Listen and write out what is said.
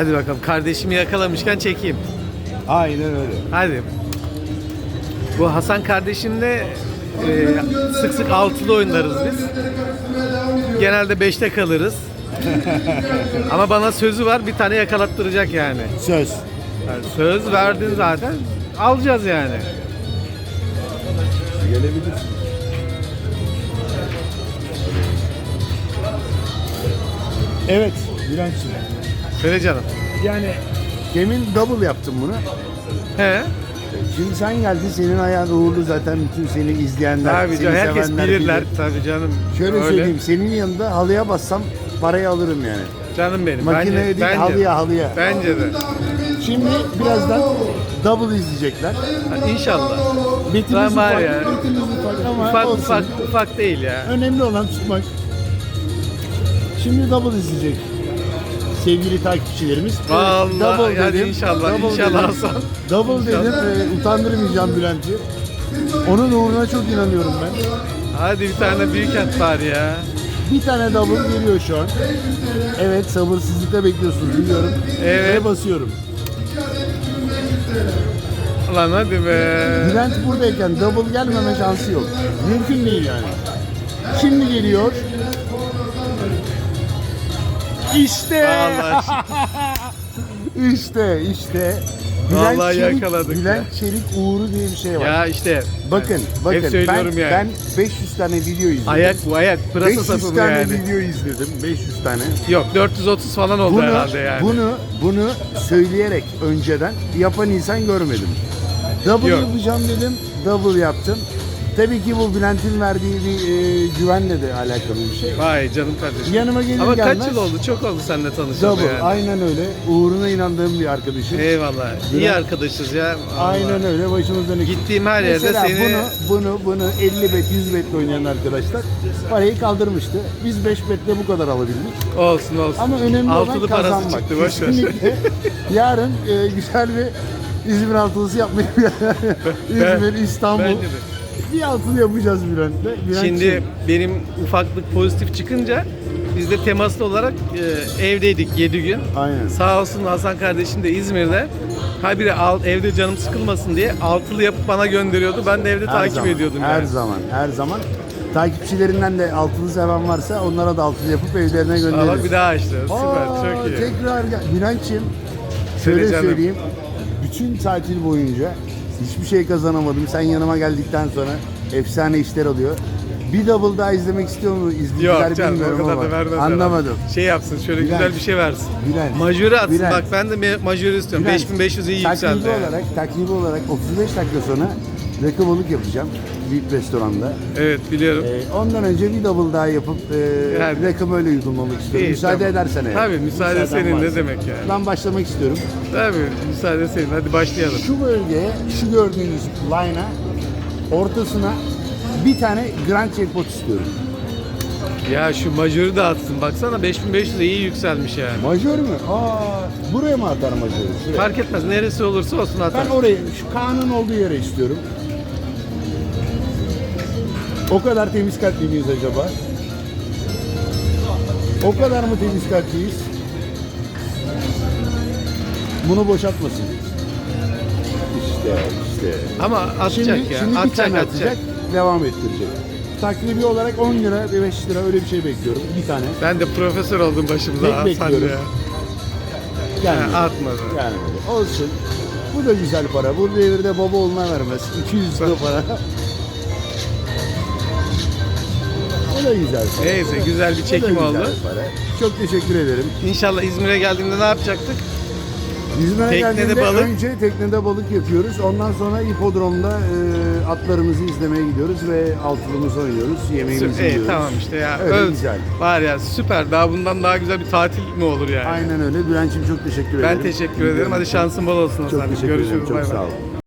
Hadi bakalım kardeşimi yakalamışken çekeyim. Aynen öyle. Hadi. Bu Hasan kardeşimle e, sık sık altılı oynarız biz. Genelde beşte kalırız. Ama bana sözü var bir tane yakalattıracak yani. Söz. Yani söz verdin zaten alacağız yani. Gelebilirsin. Evet, Bülent'ciğim. Söyle canım. Yani demin double yaptım bunu. He? Şimdi sen geldin, senin ayağın uğurlu zaten bütün seni izleyenler, Tabii seni canım herkes sevenler bilirler bilir. tabii canım. Şöyle Öyle. söyleyeyim, senin yanında halıya bassam parayı alırım yani. Canım benim. Makineye bence, değil, bence, halıya halıya. Bence de. Şimdi birazdan double izleyecekler. Ha, İnşallah. Betimiz Lan var ufak, ya. betimiz ufak ama Ufak olsun. ufak ufak değil ya. Önemli olan tutmak. Şimdi double izleyecek sevgili takipçilerimiz. Vallahi, double hadi dedim. inşallah, double inşallah dedim. Hasan. Double dedim. e, utandırmayacağım Bülent'i. Onun uğruna çok inanıyorum ben. Hadi bir tane büyük at var ya. Bir tane double geliyor şu an. Evet sabırsızlıkla bekliyorsunuz biliyorum. Evet. Ve basıyorum. Lan hadi be. Bülent buradayken double gelmeme şansı yok. Mümkün değil yani. Şimdi geliyor. İşte. İşte işte. Vallahi yakaladık Bülent Çelik uğuru diye bir şey var. ya işte. bakın Hep bakın ben, söylüyorum yani. ben 500 tane video izledim. Ayak bu ayak. Pırasa 500 sapı bu tane yani. video izledim. 500 tane. Yok 430 falan oldu Bunu herhalde yani. bunu bunu söyleyerek önceden yapan insan görmedim. Double Yok. yapacağım dedim. Double yaptım. Tabii ki bu Bülent'in verdiği bir e, güvenle de alakalı bir şey. Vay canım kardeşim. Yanıma gelir Ama gelmez. kaç yıl oldu? Çok oldu seninle tanışalı Double. yani. Aynen öyle. Uğruna inandığım bir arkadaşım. Eyvallah. İyi Bülent- arkadaşız ya. Vallahi. Aynen öyle. Başımızdan eksik. Gittiğim her yerde Mesela seni bunu, bunu, bunu 50 bet, 100 betle oynayan arkadaşlar parayı kaldırmıştı. Biz 5 betle bu kadar alabildik. olsun olsun. Ama önemli Altılı olan parası kazanmak. çıktı boş ver. Kesinlikle yarın e, güzel bir İzmir altılısı yapmayı İzmir, İstanbul. Bence de. Bir altılı yapacağız Bülent'le. Bülent Şimdi Çelik. benim ufaklık pozitif çıkınca biz de temaslı olarak e, evdeydik 7 gün. Aynen. Sağ olsun Hasan kardeşim de İzmir'de. Habire al, evde canım sıkılmasın diye altılı yapıp bana gönderiyordu. Ben de evde Her takip zaman, ediyordum Her yani. zaman, her zaman. Takipçilerinden de altılı seven varsa onlara da altılı yapıp evlerine Aa, göndeririz. bak bir daha işte. Süper, Aa, çok iyi. Tekrar gel. Bülent'ciğim Söyle şöyle canım. söyleyeyim. Bütün tatil boyunca hiçbir şey kazanamadım. Sen yanıma geldikten sonra efsane işler oluyor. Bir double daha izlemek istiyor mu izleyiciler Yok canım o bilmiyorum kadar ama da vermez. anlamadım. herhalde. Şey yapsın şöyle Bülent. güzel bir şey versin. Bülent. Majörü atsın. Bülent. Bak ben de me- majörü istiyorum. Bülent, 5500 iyi takribi yükseldi. yani. olarak, takribi olarak 35 dakika sonra rakı balık yapacağım. Büyük restoranda. Evet biliyorum. Ee, ondan önce bir double daha yapıp e, Yani. rakımı öyle yudumlamak istiyorum. İyi, müsaade tamam. edersen eğer. Tabii, müsaade Müsaaden senin, ne varsa. demek yani. Ben başlamak istiyorum. Tabii müsaade senin. Hadi başlayalım. Şu bölgeye, şu gördüğünüz line'a ortasına bir tane Grand Jackpot istiyorum. Ya şu majörü de atsın. Baksana 5500 iyi yükselmiş yani. Majör mü? Aa, buraya mı atar majörü? Şuraya. Fark etmez neresi olursa olsun atar. Ben oraya, şu Kaan'ın olduğu yere istiyorum. O kadar temiz kalpli miyiz acaba? O kadar mı temiz kalpliyiz? Bunu boşaltmasın. İşte, işte. Ama atacak Şimdi, ya. şimdi bir atacak, tane atacak. atacak, devam ettirecek. Takribi olarak 10 lira ve 5 lira öyle bir şey bekliyorum. Bir tane. Ben de profesör oldum başımıza Tek bekliyorum. ya. Gelmedi. Ha, atmadı. Gelmedi. Olsun. Bu da güzel para. Bu devirde baba oğluna vermez. 200 lira para. O da güzel para. Neyse güzel bir O da çekim güzel oldu. para. Çok teşekkür ederim. İnşallah İzmir'e geldiğimde ne yapacaktık? İzmir'e Teknede balık. önce teknede balık yapıyoruz. Ondan sonra hipodromda e, atlarımızı izlemeye gidiyoruz ve altılımızı oynuyoruz. Yemeğimizi İyi, yiyoruz. tamam işte ya. Öyle Öyle güzel. Var ya süper. Daha bundan daha güzel bir tatil mi olur yani? Aynen öyle. Bülent'ciğim çok teşekkür ederim. Ben teşekkür ederim. Hadi şansın bol olsun Çok teşekkür Görüşürüz. ederim. Çok bay bay. sağ ol.